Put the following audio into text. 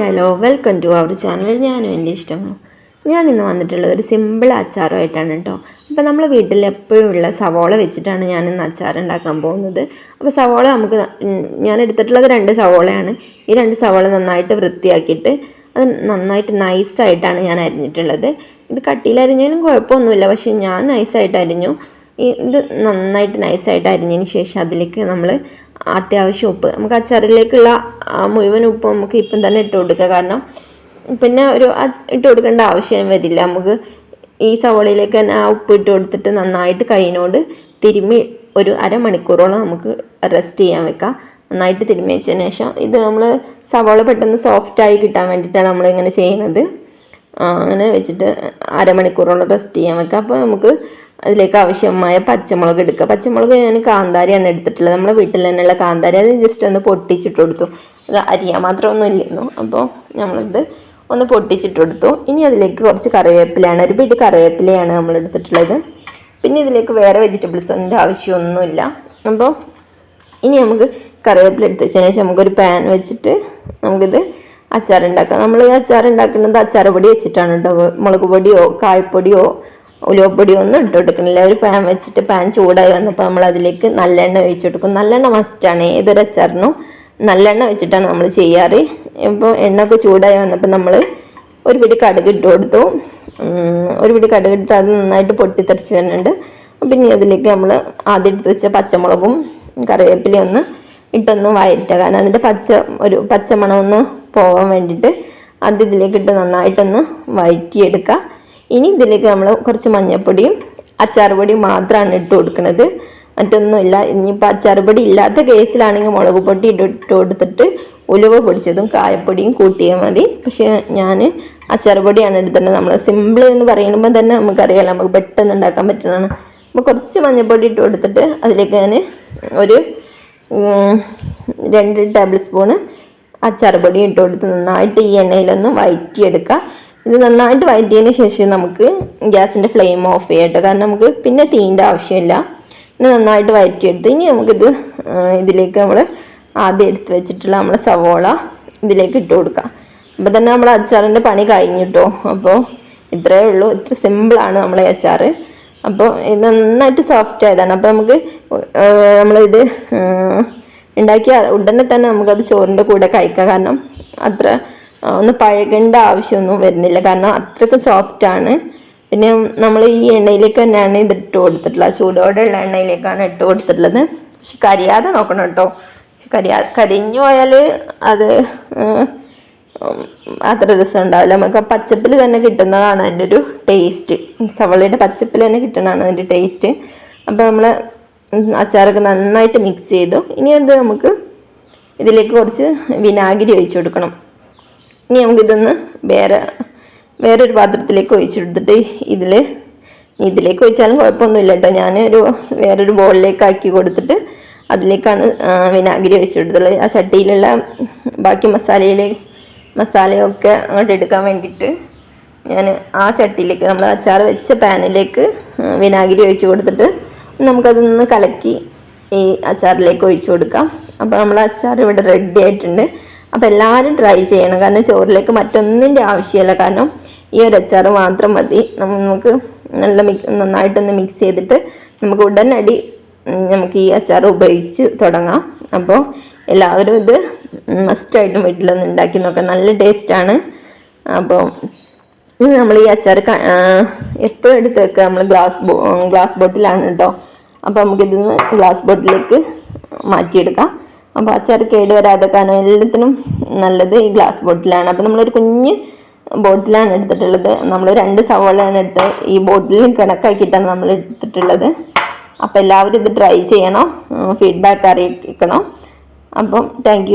Hello welcome to our channel ഞാനും എന്റെ ഇഷ്ടമാണ് ഞാൻ ഇന്ന് വന്നിട്ടുള്ളത് ഒരു സിമ്പിൾ അച്ചാറുമായിട്ടാണ് കേട്ടോ അപ്പോൾ നമ്മൾ വീട്ടിൽ എപ്പോഴും ഉള്ള സവോള വെച്ചിട്ടാണ് ഞാൻ ഇന്ന് അച്ചാർ ഉണ്ടാക്കാൻ പോകുന്നത്. അപ്പോൾ സവോള നമുക്ക് ഞാൻ എടുത്തിട്ടുള്ളത് രണ്ട് സവോളയാണ്. ഈ രണ്ട് സവോള നന്നായിട്ട് വൃത്തിയാക്കിയിട്ട് അത് നന്നായിട്ട് നൈസായിട്ടാണ് ഞാൻ അരിഞ്ഞിട്ടുള്ളത്. ഇത് കട്ടിയിൽ അരിഞ്ഞാലും കുഴപ്പമൊന്നുമില്ല. പക്ഷേ ഞാൻ നൈസായിട്ട് അരിഞ്ഞു. ഇത് നന്നായിട്ട് നൈസായിട്ട് അരിഞ്ഞതിന് ശേഷം അതിലേക്ക് നമ്മൾ അത്യാവശ്യം ഉപ്പ്. നമുക്ക് അച്ചാറിലേക്കുള്ള മുഴുവൻ ഉപ്പ് നമുക്ക് ഇപ്പം തന്നെ ഇട്ട് കൊടുക്കുക. കാരണം പിന്നെ ഒരു ഇട്ട് കൊടുക്കേണ്ട ആവശ്യം വരില്ല. നമുക്ക് ഈ സവോളയിലേക്ക് തന്നെ ആ ഉപ്പ് ഇട്ട് കൊടുത്തിട്ട് നന്നായിട്ട് കൈയിനോട് തിരുമ്മി ഒരു അരമണിക്കൂറോളം നമുക്ക് റെസ്റ്റ് ചെയ്യാൻ വെക്കാം. നന്നായിട്ട് തിരുമ്മി വെച്ചതിന് ശേഷം ഇത് നമ്മൾ സവോള പെട്ടെന്ന് സോഫ്റ്റായി കിട്ടാൻ വേണ്ടിയിട്ടാണ് നമ്മളിങ്ങനെ ചെയ്യുന്നത് അങ്ങനെ വെച്ചിട്ട് അരമണിക്കൂറോളം റെസ്റ്റ് ചെയ്യാൻ വെക്കാം. അപ്പോൾ നമുക്ക് അതിലേക്ക് ആവശ്യമായ പച്ചമുളക് എടുക്കുക. പച്ചമുളക് ഞാൻ കാന്താരിയാണ് എടുത്തിട്ടുള്ളത്. നമ്മുടെ വീട്ടിൽ തന്നെയുള്ള കാന്താരി അത് ജസ്റ്റ് ഒന്ന് പൊട്ടിച്ചിട്ട് കൊടുത്തു. അരിയാൻ മാത്രമൊന്നും ഇല്ലായിരുന്നു അപ്പോൾ നമ്മളിത് ഒന്ന് പൊട്ടിച്ചിട്ട് കൊടുത്തു. ഇനി അതിലേക്ക് കുറച്ച് കറിവേപ്പിലയാണ്. ഒരു പിടി കറിവേപ്പിലയാണ് നമ്മൾ എടുത്തിട്ടുള്ളത്. പിന്നെ ഇതിലേക്ക് വേറെ വെജിറ്റബിൾസ് വെജിറ്റബിൾസിന്റെ ആവശ്യമൊന്നുമില്ല. അപ്പോൾ ഇനി നമുക്ക് കറിവേപ്പില എടുത്ത് വെച്ചതിന് ശേഷം നമുക്കൊരു പാൻ വെച്ചിട്ട് നമുക്കിത് അച്ചാർ ഉണ്ടാക്കാം നമ്മൾ ഈ അച്ചാർ പൊടി വെച്ചിട്ടാണ് കേട്ടോ മുളക് പൊടിയോ കായപ്പൊടിയോ ഉലുവപ്പൊടിയോ ഒന്നും ഇട്ട് കൊടുക്കണില്ല ഒരു പാൻ വെച്ചിട്ട് പാൻ ചൂടായി വന്നപ്പോൾ നമ്മൾ അതിലേക്ക് നല്ലെണ്ണ ഒഴിച്ചു കൊടുക്കും. നല്ലെണ്ണ മസ്റ്റാണ് ഏതൊരു അച്ചാറിനും നല്ലെണ്ണ വെച്ചിട്ടാണ് നമ്മൾ ചെയ്യാറ്. ഇപ്പോൾ ഒക്കെ ചൂടായി വന്നപ്പോൾ നമ്മൾ ഒരു പിടി കടുക് ഇട്ട് കൊടുത്തു. ഒരു പിടി കടുക് ഇട്ട് അത് നന്നായിട്ട് പൊട്ടിത്തെറിച്ച് വരുന്നുണ്ട്. പിന്നെ അതിലേക്ക് നമ്മൾ ആദ്യം എടുത്ത് വെച്ച പച്ചമുളകും കറിവേപ്പിലയും ഒന്ന് ഇട്ടൊന്ന് വയറ്റുക കാരണം അതിന്റെ പച്ച ഒരു പച്ചമണം ഒന്ന് പോകാൻ വേണ്ടിയിട്ട് അത് ഇതിലേക്ക് ഇട്ട് നന്നായിട്ടൊന്ന് വയറ്റിയെടുക്കുക ഇനി ഇതിലേക്ക് നമ്മൾ കുറച്ച് മഞ്ഞൾപ്പൊടിയും അച്ചാർ മാത്രമാണ് ഇട്ട് കൊടുക്കുന്നത് മറ്റൊന്നുമില്ല. ഇനിയിപ്പോൾ അച്ചാർ പൊടി ഇല്ലാത്ത കേസിലാണെങ്കിൽ മുളക് പൊടി ഇട്ട് കൊടുത്തിട്ട് ഉലുവ പൊടിച്ചതും കായപ്പൊടിയും കൂട്ടിയാൽ മതി. പക്ഷേ ഞാൻ അച്ചാർ പൊടിയാണ് നമ്മൾ സിമ്പിൾ എന്ന് പറയുമ്പോൾ തന്നെ നമുക്കറിയാം നമുക്ക് പെട്ടെന്ന് ഉണ്ടാക്കാൻ പറ്റുന്നതാണ്. അപ്പോൾ കുറച്ച് മഞ്ഞൾപ്പൊടി ഇട്ട് കൊടുത്തിട്ട് അതിലേക്ക് ഞാൻ ഒരു രണ്ട് ടേബിൾ സ്പൂണ് അച്ചാർ പൊടി ഇട്ട് കൊടുത്ത് നന്നായിട്ട് ഈ എണ്ണയിലൊന്ന് വഴറ്റിയെടുക്കുക ഇത് നന്നായിട്ട് വഴറ്റിയതിന് ശേഷം നമുക്ക് ഗ്യാസിന്റെ ഫ്ലെയിം ഓഫ് ചെയ്യട്ടോ. കാരണം നമുക്ക് പിന്നെ തീന്റെ ആവശ്യമില്ല. ഇനി നന്നായിട്ട് വഴറ്റിയെടുത്ത് ഇനി നമുക്കിത് ഇതിലേക്ക് നമ്മൾ ആദ്യം എടുത്ത് വെച്ചിട്ടുള്ള നമ്മുടെ സവോള ഇതിലേക്ക് ഇട്ട് കൊടുക്കാം. അപ്പോൾ തന്നെ നമ്മൾ അച്ചാറിന്റെ പണി കഴിഞ്ഞിട്ടോ അപ്പോൾ ഇത്രയേ ഉള്ളൂ. ഇത്ര സിമ്പിളാണ് നമ്മളെ അച്ചാർ അപ്പോൾ ഇത് നന്നായിട്ട് സോഫ്റ്റ് ആയതാണ്. അപ്പോൾ നമുക്ക് നമ്മളിത് ഉണ്ടാക്കിയ ഉടനെ തന്നെ നമുക്കത് ചോറിന്റെ കൂടെ കഴിക്കാം. കാരണം അത്ര ഒന്ന് പഴകേണ്ട ആവശ്യമൊന്നും വരുന്നില്ല. കാരണം അത്രയ്ക്ക് സോഫ്റ്റ് ആണ്. പിന്നെ നമ്മൾ ഈ എണ്ണയിലേക്ക് തന്നെയാണ് ഇത് ഇട്ട് കൊടുത്തിട്ടുള്ളത്. ചൂടോടെയുള്ള എണ്ണയിലേക്കാണ് ഇട്ട് കൊടുത്തിട്ടുള്ളത്. പക്ഷെ കരിയാതെ നോക്കണം കേട്ടോ. പക്ഷെ കരിയാ കരിഞ്ഞു പോയാൽ അത് അത്ര രസം ഉണ്ടാവില്ല. നമുക്ക് ആ പച്ചപ്പിൽ തന്നെ കിട്ടുന്നതാണ് അതിന്റെ ഒരു ടേസ്റ്റ് സവളയുടെ പച്ചപ്പിൽ തന്നെ കിട്ടുന്നതാണ് അതിന്റെ ടേസ്റ്റ് അപ്പോൾ നമ്മൾ അച്ചാറൊക്കെ നന്നായിട്ട് മിക്സ് ചെയ്തു. ഇനി അത് നമുക്ക് ഇതിലേക്ക് കുറച്ച് വിനാഗിരി ഒഴിച്ചു കൊടുക്കണം. ഇനി നമുക്കിതൊന്ന് വേറെ വേറൊരു പാത്രത്തിലേക്ക് ഒഴിച്ചെടുത്തിട്ട് ഇതിൽ ഇതിലേക്ക് ഒഴിച്ചാലും കുഴപ്പമൊന്നുമില്ല കേട്ടോ ഞാൻ ഒരു വേറൊരു ബോളിലേക്ക് ആക്കി കൊടുത്തിട്ട് അതിലേക്കാണ് വിനാഗിരി ഒഴിച്ചെടുത്തുള്ളത് ആ ചട്ടിയിലുള്ള ബാക്കി മസാലയിലെ മസാലയൊക്കെ അങ്ങോട്ട് എടുക്കാൻ വേണ്ടിയിട്ട് ഞാൻ ആ ചട്ടിയിലേക്ക് നമ്മൾ അച്ചാർ വെച്ച പാനിലേക്ക് വിനാഗിരി ഒഴിച്ച് കൊടുത്തിട്ട് നമുക്കതൊന്ന് കലക്കി ഈ അച്ചാറിലേക്ക് ഒഴിച്ചു കൊടുക്കാം. അപ്പോൾ നമ്മൾ അച്ചാർ ഇവിടെ റെഡി ആയിട്ടുണ്ട്. അപ്പോൾ എല്ലാവരും ട്രൈ ചെയ്യണം. കാരണം ചോറിലേക്ക് മറ്റൊന്നിന്റെ ആവശ്യമില്ല. കാരണം ഈ ഒരു അച്ചാർ മാത്രം മതി. നമുക്ക് നല്ല മിക് നന്നായിട്ടൊന്ന് മിക്സ് ചെയ്തിട്ട് നമുക്ക് ഉടനടി നമുക്ക് ഈ അച്ചാർ ഉപയോഗിച്ച് തുടങ്ങാം. അപ്പോൾ എല്ലാവരും ഇത് മസ്റ്റായിട്ടും വീട്ടിലൊന്ന് ഉണ്ടാക്കി നോക്കാം. നല്ല ടേസ്റ്റാണ് അപ്പോൾ നമ്മൾ ഈ അച്ചാർ എപ്പോഴും എടുത്ത് വെക്കുക. നമ്മൾ ഗ്ലാസ് ഗ്ലാസ് ബോട്ടിലാണ് കേട്ടോ അപ്പോൾ നമുക്കിതിന്ന് ഗ്ലാസ് ബോട്ടിലേക്ക് മാറ്റിയെടുക്കാം. അപ്പോൾ അച്ചാർ കേട് വരാതെക്കാനും എല്ലാത്തിനും നല്ലത് ഈ ഗ്ലാസ് ബോട്ടിലാണ് അപ്പോൾ നമ്മളൊരു കുഞ്ഞ് ബോട്ടിലാണ് എടുത്തിട്ടുള്ളത്. നമ്മൾ രണ്ട് സവോളയാണ് എടുത്ത് ഈ ബോട്ടിൽ കണക്കാക്കിയിട്ടാണ് നമ്മൾ എടുത്തിട്ടുള്ളത്. അപ്പോൾ എല്ലാവരും ഇത് ട്രൈ ചെയ്യണം. ഫീഡ്ബാക്ക് അറിയിക്കണം. അപ്പം താങ്ക്